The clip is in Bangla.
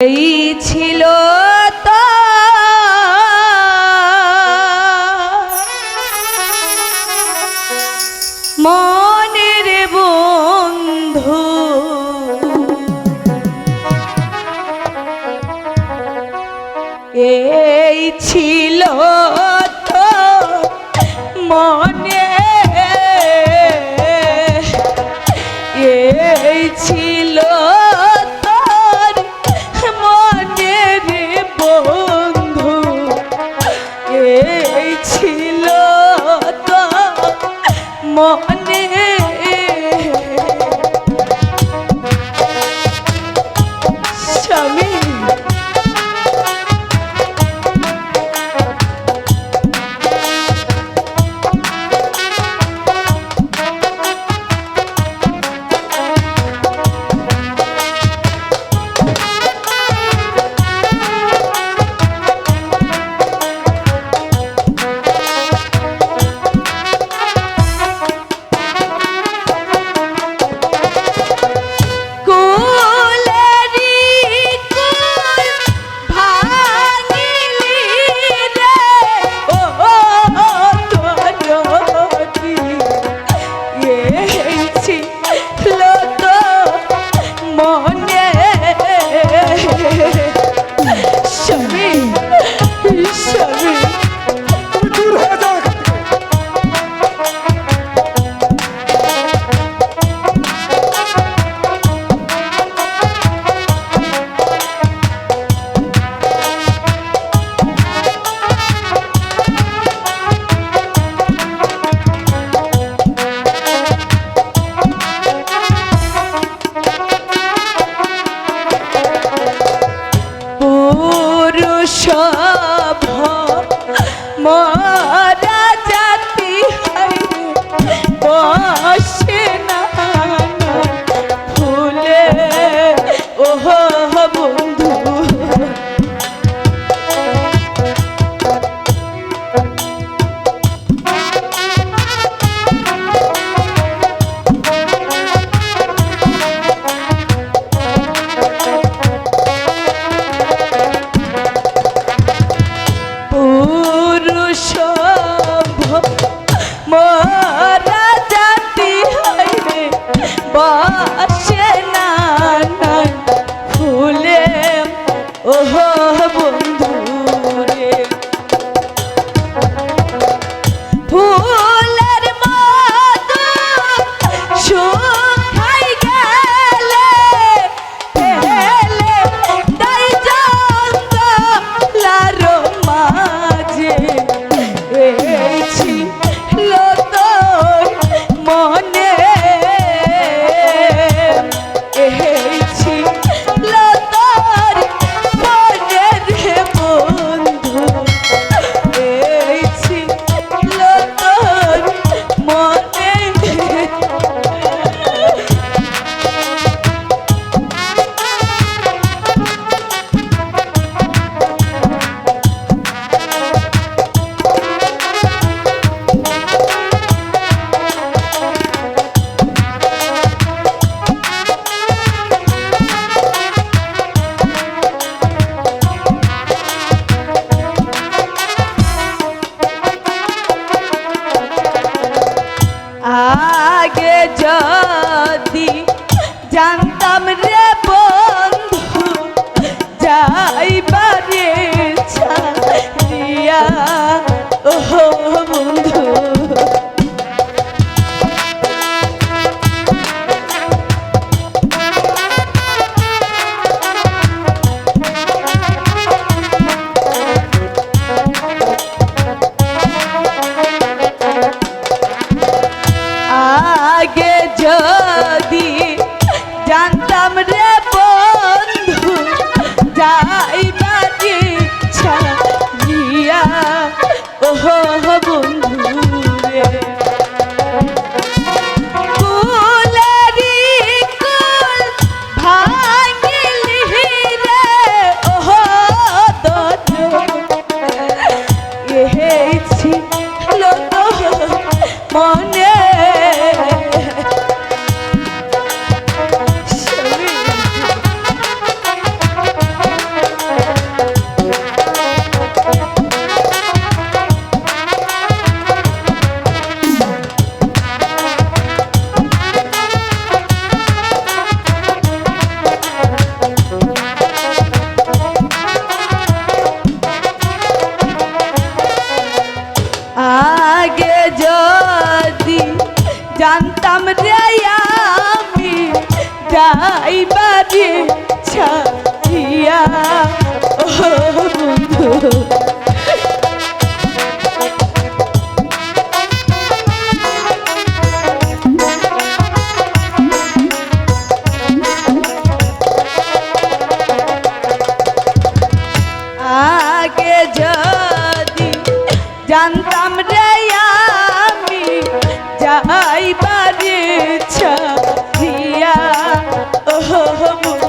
এই ছিল তো। মনের বন্ধু। এই ছিল তো। মনে মন ও যদি জানতাম রে আমি যাইবারে ছাড়িয়া সহমুখ